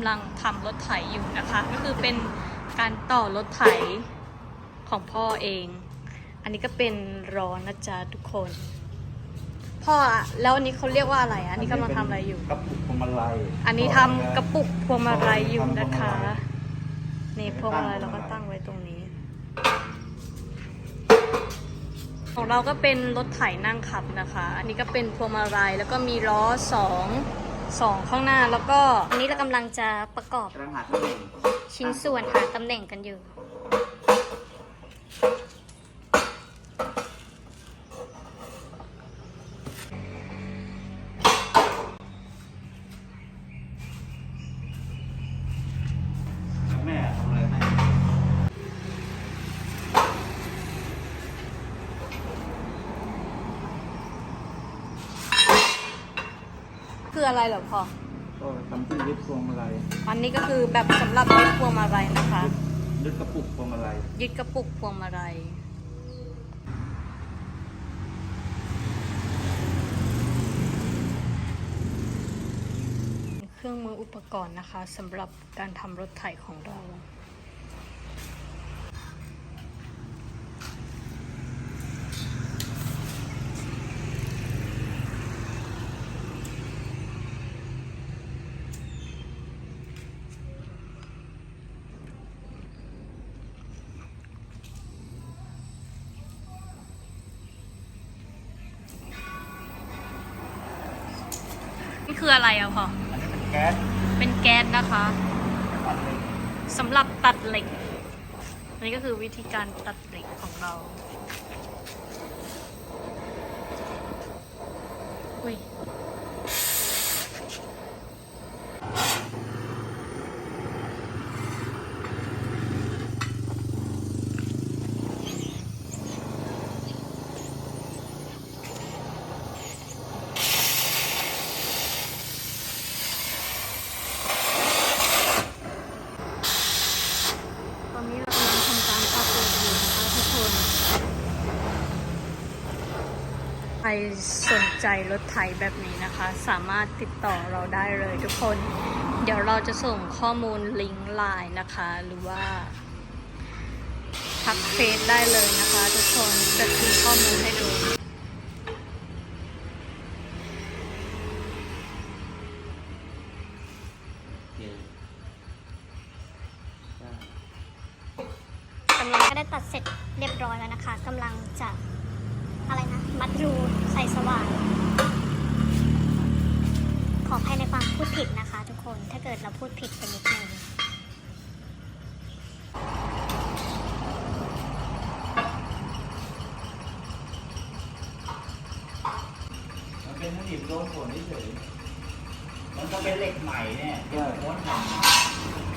ำลังทำรถไถอยู่นะคะ ก็คือเป็นการต่อรถไถของพ่อเอง อันนี้ก็เป็นร้อนนะจ๊ะทุกคน พ่ออะแล้วอันนี้เขาเรียกว่าอะไรอะอันนี้กำลังทำอะไรอยู่ กระปุกพวงมาลัยอันนี้ทำกระปุกพวงมาลัยอยู่นะคะนี่พวงมาลัยเราก็ตั้งไว้ตรงนี้ ของเราก็เป็นรถไถนั่งขับนะคะ อันนี้ก็เป็นพวงมาลัยแล้วก็มีล้อสอง สองข้างหน้าแล้วก็อันนี้เรากำลังจะประกอบกำลังหาตำแหน่งชิ้นส่วนหาตำแหน่งกันอยู่ คืออะไรเหรอพ่อ ก็ทำที่ยึดพวงมาลัยอันนี้ก็คือแบบสำหรับยึดพวงมาลัยนะคะ ยึดกระปุกพวงมาลัยยึดกระปุกพวงมาลัย เครื่องมืออุปกรณ์นะคะสำหรับการทำรถไถของเรา นี่คืออะไรอะพ่อ อันนี้เป็นแก๊สเป็นแก๊สนะคะปัดเลยสำหรับตัดเหล็ก อันนี้ก็คือวิธีการตัดเหล็กของเรา อุ้ย ตอนนี้เรากำลังทำการตัดเหล็กอยู่นะคะทุกคน ใครสนใจรถไถแบบนี้นะคะ สามารถติดต่อเราได้เลยทุกคน เดี๋ยวเราจะส่งข้อมูลลิงก์ไลน์นะคะ หรือว่าทักเฟซได้เลยนะคะ ทุกคนจะทิ้งข้อมูลให้ดูกำลังก็ได้ตัดเสร็จเรียบร้อยแล้วนะคะกำลังจะ อะไรนะ มัดรูใส่สว่านขออภัยในความพูดผิดนะคะทุกคน ถ้าเกิดเราพูดผิดไปนิดนึงมันเป็นผลิตโดนฝนเฉยๆมันก็เป็นเหล็กใหม่เนี่ยที่ม้วนทำ